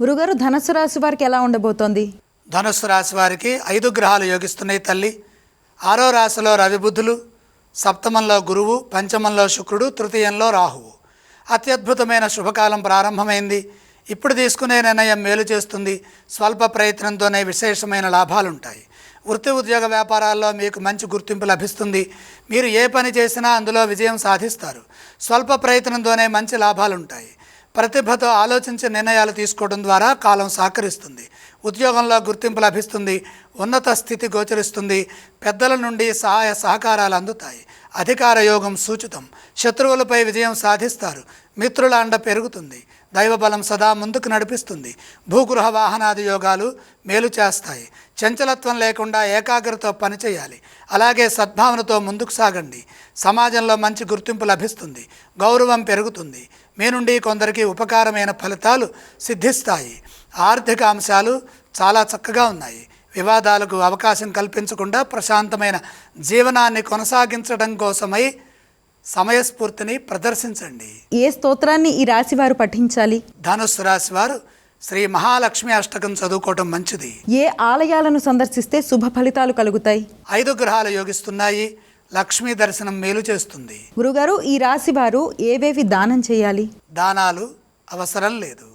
గురుగారు ధనస్సు రాశి వారికి ఎలా ఉండబోతోంది? ధనుస్సు రాశి వారికి ఐదు గ్రహాలు యోగిస్తున్నాయి తల్లి. ఆరో రాశిలో రవిబుద్ధులు సప్తమంలో గురువు పంచమంలో శుక్రుడు తృతీయంలో రాహువు. అత్యద్భుతమైన శుభకాలం ప్రారంభమైంది. ఇప్పుడు తీసుకునే నిర్ణయం మేలు చేస్తుంది. స్వల్ప ప్రయత్నంతోనే విశేషమైన లాభాలుంటాయి. వృత్తి ఉద్యోగ వ్యాపారాల్లో మీకు మంచి గుర్తింపు లభిస్తుంది. మీరు ఏ పని చేసినా అందులో విజయం సాధిస్తారు. స్వల్ప ప్రయత్నంతోనే మంచి లాభాలుంటాయి. ప్రతిభతో ఆలోచించి నిర్ణయాలు తీసుకోవడం ద్వారా కాలం సహకరిస్తుంది. ఉద్యోగంలో గుర్తింపు లభిస్తుంది. ఉన్నత స్థితి గోచరిస్తుంది. పెద్దల నుండి సహాయ సహకారాలు అందుతాయి. అధికార యోగం సూచితం. శత్రువులపై విజయం సాధిస్తారు. మిత్రుల అండ పెరుగుతుంది. దైవబలం సదా ముందుకు నడిపిస్తుంది. భూగృహ వాహనాది యోగాలు మేలు చేస్తాయి. చంచలత్వం లేకుండా ఏకాగ్రతతో పనిచేయాలి అలాగే సద్భావనతో ముందుకు సాగండి. సమాజంలో మంచి గుర్తింపు లభిస్తుంది. గౌరవం పెరుగుతుంది. మీ నుండి కొందరికి ఉపకారమైన ఫలితాలు సిద్ధిస్తాయి. ఆర్థిక అంశాలు చాలా చక్కగా ఉన్నాయి. వివాదాలకు అవకాశం కల్పించకుండా ప్రశాంతమైన జీవనాన్ని కొనసాగించడం కోసమై సమయస్ఫూర్తిని ప్రదర్శించండి. ఏ స్తోత్రాన్ని ఈ రాశి వారు పఠించాలి? ధనుస్సు రాశి వారు శ్రీ మహాలక్ష్మి అష్టకం చదువుకోవటం మంచిది. ఏ ఆలయాలను సందర్శిస్తే శుభ ఫలితాలు కలుగుతాయి? ఐదు గ్రహాలు యోగిస్తున్నాయి. లక్ష్మీ దర్శనం మేలు చేస్తుంది. గురుగారు ఈ రాశి వారు ఏవేవి దానం చేయాలి? దానాలు అవసరం లేదు.